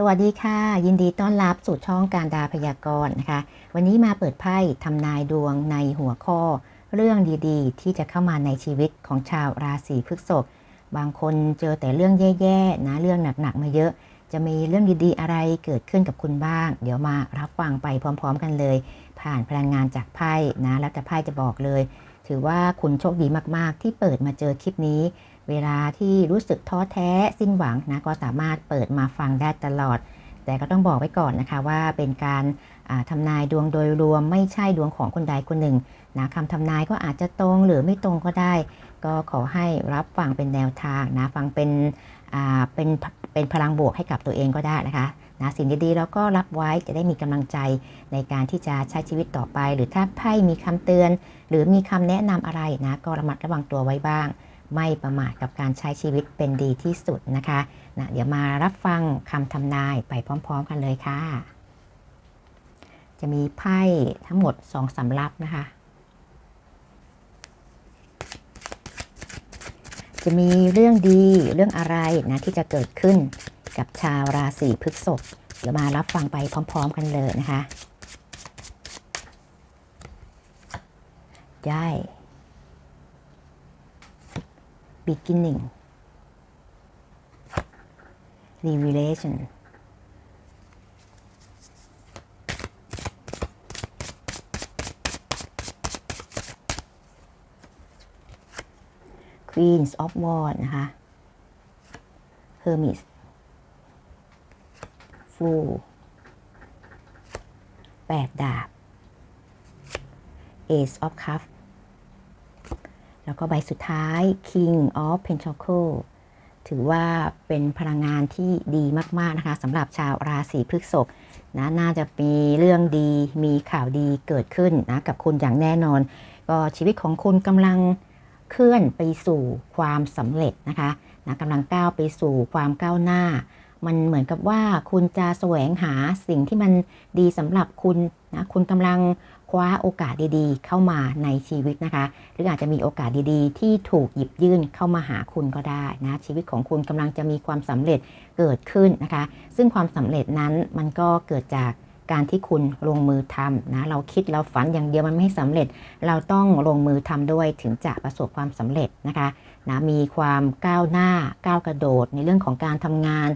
สวัสดีค่ะ ยินดีต้อนรับสู่ช่องการดาพยากรณ์นะคะ วันนี้มาเปิดไพ่ทำนายดวงในหัวข้อ เรื่องดีๆ ที่จะเข้ามาในชีวิตของชาวราศีพฤษภบางคนเจอแต่เรื่องแย่ๆนะเรื่องหนักๆมาเยอะ จะมีเรื่องดีๆ อะไรเกิดขึ้นกับคุณบ้าง เดี๋ยวมารับฟังไปพร้อม ๆ กันเลย ผ่านพลังงานจากไพ่นะแล้วแต่ไพ่จะบอกเลย ถือว่าคุณโชคดีมากๆ ที่เปิดมาเจอคลิปนี้ เวลาที่รู้สึกท้อแท้สิ้นหวังนะก็สามารถเปิดมาฟังได้ตลอด แต่ก็ต้องบอกไว้ก่อนนะคะว่าเป็นการอ่าทำนายดวงโดยรวมไม่ใช่ดวงของคนใดคนหนึ่งนะคำทำนายก็อาจจะตรงหรือไม่ตรงก็ได้ ก็ขอให้รับฟังเป็นแนวทางนะฟังเป็นเป็นเป็นพลังบวกให้กับตัวเองก็ได้นะคะนะสิ่งดีๆแล้วก็รับไว้จะได้มีกำลังใจในการที่จะใช้ชีวิตต่อไป หรือถ้าไพ่มีคำเตือน หรือมีคำแนะนำอะไรนะก็ระมัดระวังตัวไว้บ้าง ไม่ประมาทกับการใช้ชีวิตเป็นดีที่สุดนะคะนะเดี๋ยวมารับฟังคำทำนายไปพร้อม ๆ กันเลยค่ะ จะมีไพ่ทั้งหมดสองสำรับนะคะ จะมีเรื่องดีเรื่องอะไรนะที่จะเกิดขึ้นกับชาวราศีพฤษภเดี๋ยวมารับฟังไปพร้อม ๆ กันเลยนะคะ ได้ beginning revelation Queens of Wands นะคะ Hermes Fool แปดดาบ Ace of Cups แล้วก็ใบสุดท้าย King of Pentacle ถือว่าเป็นพลังงานที่ดีมาก ๆ นะคะสำหรับชาวราศีพฤษภนะน่าจะมีเรื่องดีมีข่าวดีเกิดขึ้นนะกับคุณอย่างแน่นอน ก็ชีวิตของคุณกำลังเคลื่อนไปสู่ความสำเร็จนะคะนะกำลังก้าวไปสู่ความก้าวหน้า มันเหมือนกับว่าคุณจะแสวงหาสิ่งที่มันดีสำหรับคุณนะคุณกำลังคว้าโอกาสดีๆ เข้ามาในชีวิตนะคะ หรืออาจจะมีโอกาสดีๆ ที่ถูกหยิบยื่นเข้ามาหาคุณก็ได้นะชีวิตของคุณกำลังจะมีความสำเร็จเกิดขึ้นนะคะ ซึ่งความสำเร็จนั้นมันก็เกิดจากการที่คุณลงมือทำนะเราคิดเราฝันอย่างเดียวมันไม่สำเร็จ เราต้องลงมือทำด้วยถึงจะประสบความสำเร็จนะคะนะมีความก้าวหน้าก้าวกระโดดในเรื่องของการทำงาน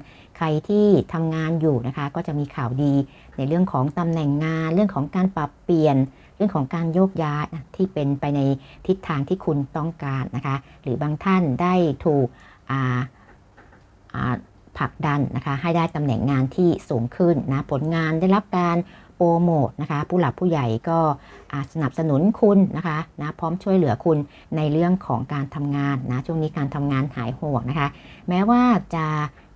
รที่ทำงานอยู่นะคะ ก็จะมีข่าวดีในเรื่องของตำแหน่งงาน เรื่องของการปรับเปลี่ยน เรื่องของการโยกย้ายที่เป็นไปในทิศทางที่คุณต้องการนะคะ หรือบางท่านได้ถูกผลักดันนะคะให้ได้ตำแหน่งงานที่สูงขึ้นนะผลงานได้รับการโปรโมทนะคะ ผู้หลักผู้ใหญ่ก็สนับสนุนคุณนะคะนะพร้อมช่วยเหลือคุณในเรื่องของการทำงานนะช่วงนี้การทำงานหายห่วงนะคะ แม้ว่าจะ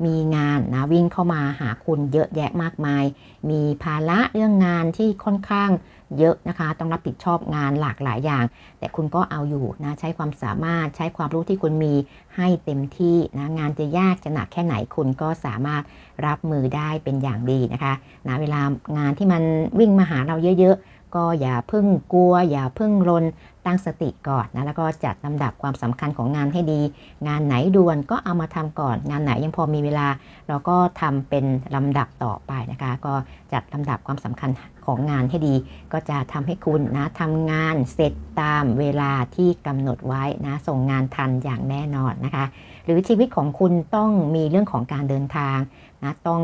มีงานนะวิ่งเข้ามาหาคุณเยอะแยะมากมาย มีภาระเรื่องงานที่ค่อนข้างเยอะนะคะ ต้องรับผิดชอบงานหลากหลายอย่าง แต่คุณก็เอาอยู่นะใช้ความสามารถใช้ความรู้ที่คุณมีให้เต็มที่นะงานจะยากจะหนักแค่ไหนคุณก็สามารถรับมือได้เป็นอย่างดีนะคะนะเวลางานที่มันวิ่งมาหาเราเยอะๆ ก็อย่าพึ่งกลัว อย่าพึ่งรนตั้งสติก่อนนะแล้วก็จัดลำดับความสำคัญของงานให้ดี งานไหนด่วนก็เอามาทำก่อน งานไหนยังพอมีเวลา เราก็ทำเป็นลำดับต่อไปนะคะ ก็จัดลำดับความสำคัญของงานให้ดี ก็จะทำให้คุณนะทำงานเสร็จตามเวลาที่กำหนดไว้นะส่งงานทันอย่างแน่นอนนะคะ หรือชีวิตของคุณต้องมีเรื่องของการเดินทางนะต้อง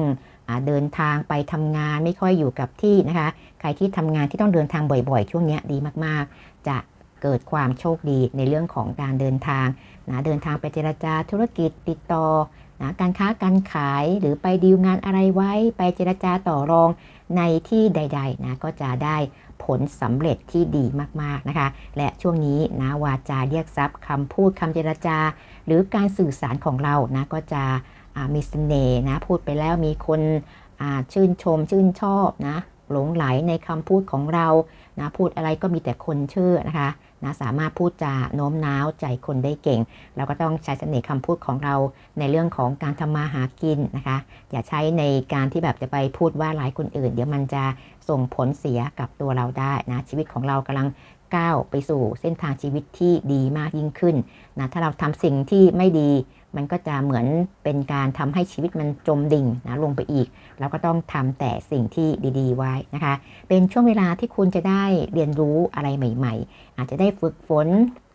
เดินทางไปทำงานไม่ค่อยอยู่กับที่นะคะ ใครที่ทำงานที่ต้องเดินทางบ่อยๆ ช่วงนี้ดีมากๆ จะเกิดความโชคดีในเรื่องของการเดินทางนะเดินทางไปเจรจาธุรกิจติดต่อนะการค้าการขายหรือไปดีลงานอะไรไว้ ไปเจรจาต่อรองในที่ใดๆนะก็จะได้ผลสำเร็จที่ดีมากๆนะคะ และช่วงนี้นะวาจาเรียกทรัพย์คำพูดคำเจรจา หรือการสื่อสารของเรานะก็จะ มีเสน่ห์นะพูดไปแล้วมีคนชื่นชมชื่นชอบนะหลงไหลในคำพูดของเรานะพูดอะไรก็มีแต่คนเชื่อนะคะนะสามารถพูดจาโน้มน้าวใจคนได้เก่ง เราก็ต้องใช้เสน่ห์คำพูดของเราในเรื่องของการทำมาหากินนะคะ อย่าใช้ในการที่แบบจะไปพูดว่าร้ายคนอื่น เดี๋ยวมันจะส่งผลเสียกับตัวเราได้นะชีวิตของเรากำลังก้าวไปสู่เส้นทางชีวิตที่ดีมากยิ่งขึ้นนะถ้าเราทำสิ่งที่ไม่ดี มันก็จะเหมือนเป็นการทำให้ชีวิตมันจมดิ่งนะลงไปอีกเราก็ต้องทำแต่สิ่งที่ดีๆ ไว้นะคะ เป็นช่วงเวลาที่คุณจะได้เรียนรู้อะไรใหม่ ๆ อาจจะได้ฝึกฝน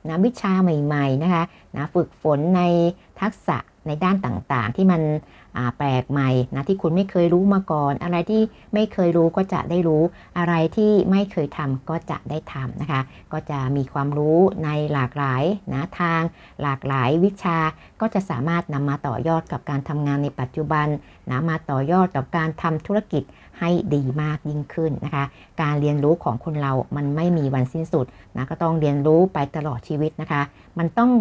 นะวิชาใหม่ ๆ นะคะนะฝึกฝนใน ทักษะในด้านต่างๆ ที่มันแปลกใหม่นะที่คุณไม่เคยรู้มาก่อน อะไรที่ไม่เคยรู้ก็จะได้รู้ อะไรที่ไม่เคยทำก็จะได้ทำนะคะ ก็จะมีความรู้ในหลากหลายนะทาง หลากหลายวิชา ก็จะสามารถนำมาต่อยอดกับการทำงานในปัจจุบันนะมาต่อยอดกับการทำธุรกิจให้ดีมากยิ่งขึ้นนะคะ การเรียนรู้ของคนเรามันไม่มีวันสิ้นสุดนะก็ต้องเรียนรู้ไปตลอดชีวิตนะคะ มันต้อง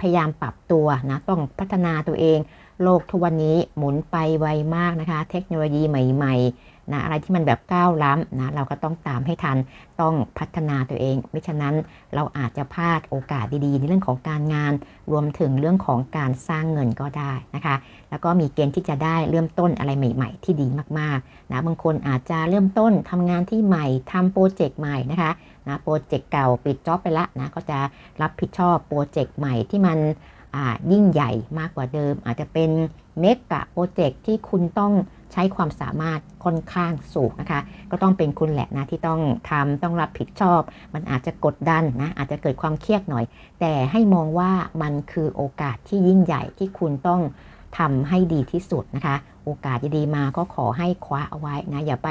พยายามปรับตัวนะต้องพัฒนาตัวเอง โลกทุกวันนี้หมุนไปไวมากนะคะ เทคโนโลยีใหม่ๆนะอะไรที่มันแบบก้าวล้ำนะเราก็ต้องตามให้ทันต้องพัฒนาตัวเองไม่ฉะนั้นเราอาจจะพลาดโอกาสดีๆ ในเรื่องของการงาน รวมถึงเรื่องของการสร้างเงินก็ได้นะคะ แล้วก็มีเกณฑ์ที่จะได้เริ่มต้นอะไรใหม่ ๆ ที่ดีมากๆนะบางคนอาจจะเริ่มต้นทำงานที่ใหม่ทำโปรเจกต์ใหม่นะคะ นะโปรเจกต์เก่าปิดจ็อบไปละนะก็จะรับผิดชอบโปรเจกต์ใหม่ที่มันยิ่งใหญ่มากกว่าเดิม อาจจะเป็นเมกะโปรเจกต์ที่คุณต้องใช้ความสามารถค่อนข้างสูงนะคะ ก็ต้องเป็นคุณแหละนะที่ต้องทำต้องรับผิดชอบ มันอาจจะกดดันนะอาจจะเกิดความเครียดหน่อย แต่ให้มองว่ามันคือโอกาสที่ยิ่งใหญ่ที่คุณต้องทำให้ดีที่สุดนะคะ โอกาสดีๆมาก็ขอให้คว้าเอาไว้นะอย่าไป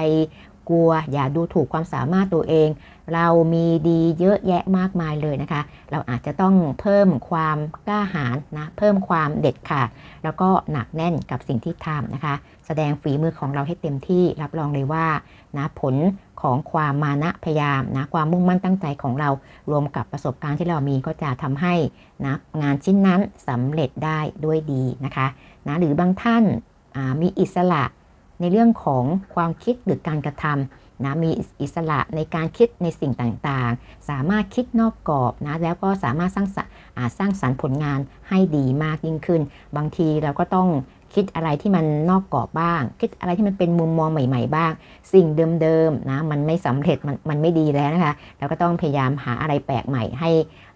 กลัว อย่าดูถูกความสามารถตัวเอง เรามีดีเยอะแยะมากมายเลยนะคะ เราอาจจะต้องเพิ่มความกล้าหาญนะ เพิ่มความเด็ดขาด แล้วก็หนักแน่นกับสิ่งที่ทำนะคะ แสดงฝีมือของเราให้เต็มที่ รับรองเลยว่านะผลของความมานะพยายามนะความมุ่งมั่นตั้งใจของเรารวมกับประสบการณ์ที่เรามีก็จะทำให้นะงานชิ้นนั้นสำเร็จได้ด้วยดีนะคะนะหรือบางท่านมีอิสระ ในเรื่องของความคิดหรือการกระทำนะมีอิสระในการคิดในสิ่งต่างๆ สามารถคิดนอกกรอบนะแล้วก็สามารถสร้างสรรสร้างสรรค์ผลงานให้ดีมากยิ่งขึ้น บางทีเราก็ต้องคิดอะไรที่มันนอกกรอบบ้าง คิดอะไรที่มันเป็นมุมมองใหม่ ๆ บ้าง สิ่งเดิมๆนะมันไม่สำเร็จมันมันไม่ดีแล้วนะคะเราก็ต้องพยายามหาอะไรแปลกใหม่ให้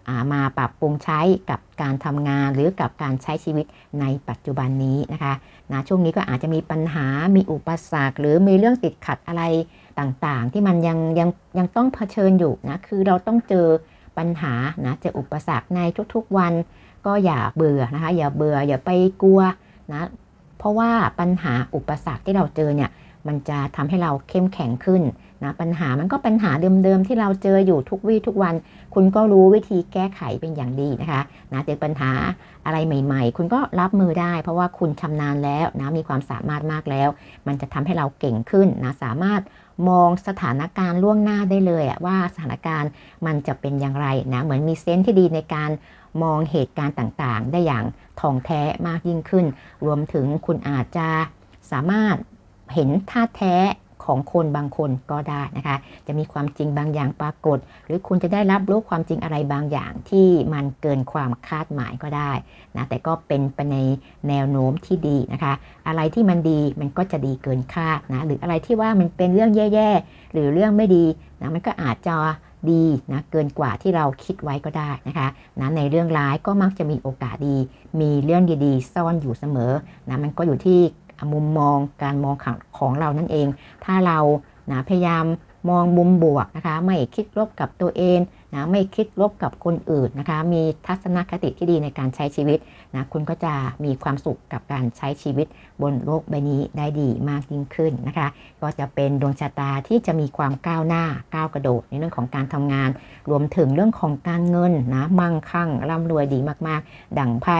อามาปรับปรุงใช้กับการทำงานหรือกับการใช้ชีวิตในปัจจุบันนี้นะคะ นะช่วงนี้ก็อาจจะมีปัญหามีอุปสรรค หรือมีเรื่องติดขัดอะไรต่างๆ ที่มันยังยังยังต้องเผชิญอยู่นะคือเราต้องเจอปัญหานะเจออุปสรรคในทุกๆวัน ก็อย่าเบื่อนะคะอย่าเบื่ออย่าไปกลัวนะเพราะว่าปัญหาอุปสรรคที่เราเจอเนี่ยมันจะทำให้เราเข้มแข็งขึ้น นะปัญหามันก็ปัญหาเดิมๆที่เราเจออยู่ทุกวี่ทุกวัน คุณก็รู้วิธีแก้ไขเป็นอย่างดีนะคะนะเจอปัญหาอะไรใหม่ๆ คุณก็รับมือได้ เพราะว่าคุณชำนาญแล้วนะมีความสามารถมากแล้ว มันจะทำให้เราเก่งขึ้นนะสามารถมองสถานการณ์ล่วงหน้าได้เลยว่าสถานการณ์มันจะเป็นอย่างไรนะเหมือนมีเซนส์ที่ดีในการมองเหตุการณ์ต่างๆ ได้อย่างท่องแท้มากยิ่งขึ้น รวมถึงคุณอาจจะสามารถเห็นท่าแท้ ของคนบางคนก็ได้นะคะ จะมีความจริงบางอย่างปรากฏ หรือคุณจะได้รับรู้ความจริงอะไรบางอย่างที่มันเกินความคาดหมายก็ได้นะแต่ก็เป็นไปในแนวโน้มที่ดีนะคะ อะไรที่มันดีมันก็จะดีเกินคาดนะหรืออะไรที่ว่ามันเป็นเรื่องแย่ๆหรือเรื่องไม่ดีนะมันก็อาจจะดีนะเกินกว่าที่เราคิดไว้ก็ได้นะคะนะในเรื่องร้ายก็มักจะมีโอกาสดี มีเรื่องดีๆ ซ่อนอยู่เสมอนะมันก็อยู่ที่ มุมมองการมองของของเรานั่นเอง ถ้าเรานะพยายามมองมุมบวกนะคะ ไม่คิดลบกับตัวเองนะไม่คิดลบกับคนอื่นนะคะ มีทัศนคติที่ดีในการใช้ชีวิตนะคุณก็จะมีความสุขกับการใช้ชีวิตบนโลกใบนี้ได้ดีมากยิ่งขึ้นนะคะ ก็จะเป็นดวงชะตาที่จะมีความก้าวหน้าก้าวกระโดดในเรื่องของการทำงาน รวมถึงเรื่องของการเงินนะมั่งคั่งร่ำรวยดีมากๆ ดั่งไพ่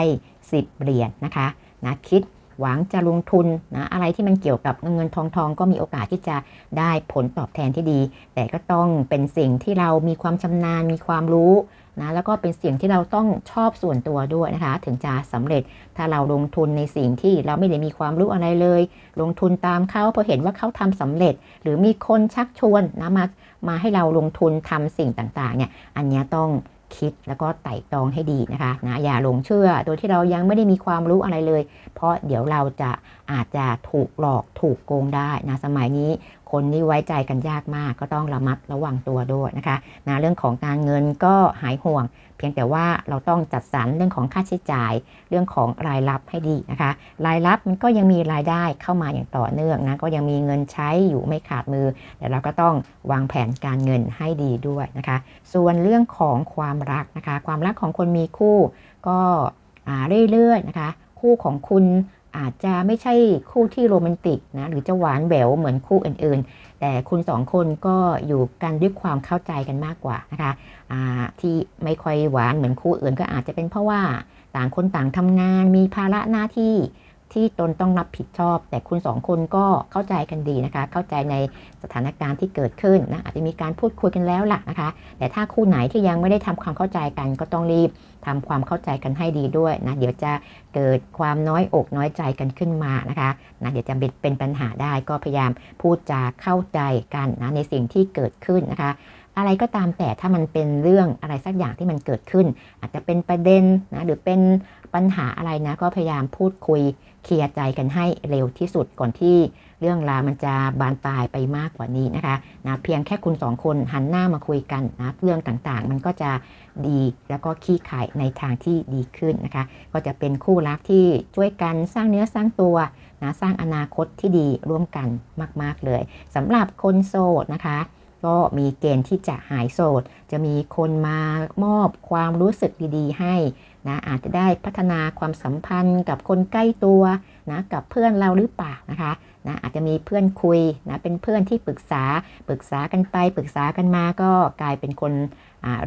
สิบเหรียญนะคะนะคิด หวังจะลงทุนนะอะไรที่มันเกี่ยวกับเงินเงินทองทองก็มีโอกาสที่จะได้ผลตอบแทนที่ดี แต่ก็ต้องเป็นสิ่งที่เรามีความชำนาญมีความรู้นะแล้วก็เป็นสิ่งที่เราต้องชอบส่วนตัวด้วยนะคะ ถึงจะสำเร็จถ้าเราลงทุนในสิ่งที่เราไม่ได้มีความรู้อะไรเลย ลงทุนตามเขาพอเห็นว่าเขาทำสำเร็จ หรือมีคนชักชวนนะมามาให้เราลงทุนทำสิ่งต่างๆเนี่ยอันเนี้ยต้อง คิดแล้วก็ไต่ตองให้ดีนะคะนะอย่าหลงเชื่อโดยที่เรายังไม่ได้มีความรู้อะไรเลย เพราะเดี๋ยวเราจะอาจจะถูกหลอกถูกโกงได้นะสมัยนี้ คนนี่ไว้ใจกันยากมาก ก็ต้องระมัดระวังตัวด้วยนะคะนะเรื่องของการเงินก็หายห่วง เพียงแต่ว่าเราต้องจัดสรรเรื่องของค่าใช้จ่าย เรื่องของรายรับให้ดีนะคะ รายรับมันก็ยังมีรายได้เข้ามาอย่างต่อเนื่องนะก็ยังมีเงินใช้อยู่ไม่ขาดมือแต่เราก็ต้องวางแผนการเงินให้ดีด้วยนะคะ ส่วนเรื่องของความรักนะคะ ความรักของคนมีคู่ก็เรื่อยๆนะคะ คู่ของคุณ อาจจะไม่ใช่คู่ที่โรแมนติกนะหรือจะหวานแหววเหมือนคู่อื่นๆ แต่คุณสองคนก็อยู่กันด้วยความเข้าใจกันมากกว่านะคะที่ไม่ค่อยหวานเหมือนคู่อื่น ก็อาจจะเป็นเพราะว่าต่างคนต่างทำงานมีภาระหน้าที่ ที่ตนต้องรับผิดชอบ แต่คุณสองคนก็เข้าใจกันดีนะคะ เข้าใจในสถานการณ์ที่เกิดขึ้นนะอาจจะมีการพูดคุยกันแล้วล่ะนะคะ แต่ถ้าคู่ไหนที่ยังไม่ได้ทำความเข้าใจกัน ก็ต้องรีบทำความเข้าใจกันให้ดีด้วยนะเดี๋ยวจะเกิดความน้อยอกน้อยใจกันขึ้นมานะคะนะเดี๋ยวจะเป็นปัญหาได้ก็พยายามพูดจาเข้าใจกันนะในสิ่งที่เกิดขึ้นนะคะ อะไรก็ตามแต่ถ้ามันเป็นเรื่องอะไรสักอย่างที่มันเกิดขึ้น อาจจะเป็นประเด็นนะหรือเป็นปัญหาอะไรนะ ก็พยายามพูดคุยเคลียร์ใจกันให้เร็วที่สุดก่อนที่เรื่องราวมันจะบานปลายไปมากกว่านี้นะคะนะเพียงแค่คุณสองคนหันหน้ามาคุยกันนะเรื่องต่างๆ มันก็จะดีแล้วก็ขี้ขายในทางที่ดีขึ้นนะคะ ก็จะเป็นคู่รักที่ช่วยกันสร้างเนื้อสร้างตัวนะสร้างอนาคตที่ดีร่วมกันมาก ๆเลยสำหรับคนโสดนะคะ ก็มีเกณฑ์ที่จะหายโสด จะมีคนมามอบความรู้สึกดีๆ ให้นะอาจจะได้พัฒนาความสัมพันธ์กับคนใกล้ตัวนะกับเพื่อนเราหรือเปล่านะคะนะอาจจะมีเพื่อนคุยนะเป็นเพื่อนที่ปรึกษาปรึกษากันไปปรึกษากันมาก็กลายเป็นคน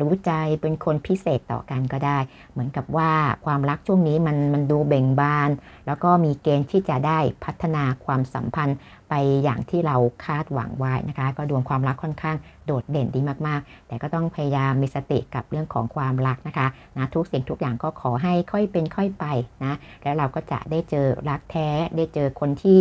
รู้ใจเป็นคนพิเศษต่อกันก็ได้ เหมือนกับว่าความรักช่วงนี้มันมันดูเบ่งบาน แล้วก็มีเกณฑ์ที่จะได้พัฒนาความสัมพันธ์ไปอย่างที่เราคาดหวังไว้นะคะ ก็ดวงความรักค่อนข้างโดดเด่นดีมากๆ แต่ก็ต้องพยายามมีสติกับเรื่องของความรักนะคะนะทุกสิ่งทุกอย่างก็ขอให้ค่อยเป็นค่อยไปนะแล้วเราก็จะได้เจอรักแท้ได้เจอคนที่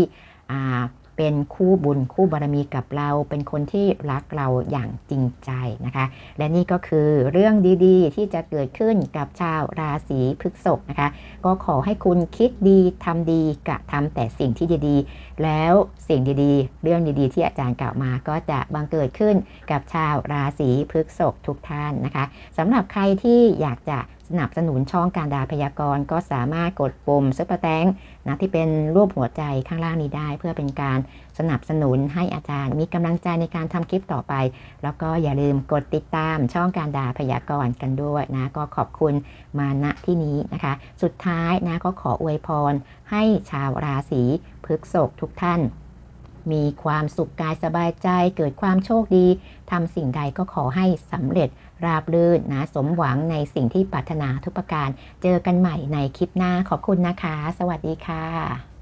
อ่า เป็นคู่บุญคู่บารมีกับเรา เป็นคนที่รักเราอย่างจริงใจนะคะ และนี่ก็คือเรื่องดีๆ ที่จะเกิดขึ้นกับชาวราศีพฤษภนะคะ ก็ขอให้คุณคิดดีทำดีกระทำแต่สิ่งที่ดีๆ แล้วสิ่งดีๆ เรื่องดีๆ ที่อาจารย์กล่าวมา ก็จะบังเกิดขึ้นกับชาวราศีพฤษภทุกท่านนะคะสำหรับใครที่อยากจะ สนับสนุนช่องการดาพยากรณ์ก็สามารถกดปุ่มซุปเปอร์แตงนะที่เป็นรูปหัวใจข้างล่างนี้ได้ เพื่อเป็นการสนับสนุนให้อาจารย์ มีกำลังใจในการทำคลิปต่อไป แล้วก็อย่าลืมกดติดตามช่องการดาพยากรณ์กันด้วยนะก็ขอบคุณมาณที่นี้นะคะ สุดท้ายนะก็ขออวยพรให้ชาวราศีพฤษภทุกท่าน มีความสุขกายสบายใจ เกิดความโชคดีทำสิ่งใดก็ขอให้สำเร็จราบรื่นนะสมหวังในสิ่งที่ปรารถนาทุกประการ เจอกันใหม่ในคลิปหน้าขอบคุณนะคะ สวัสดีค่ะ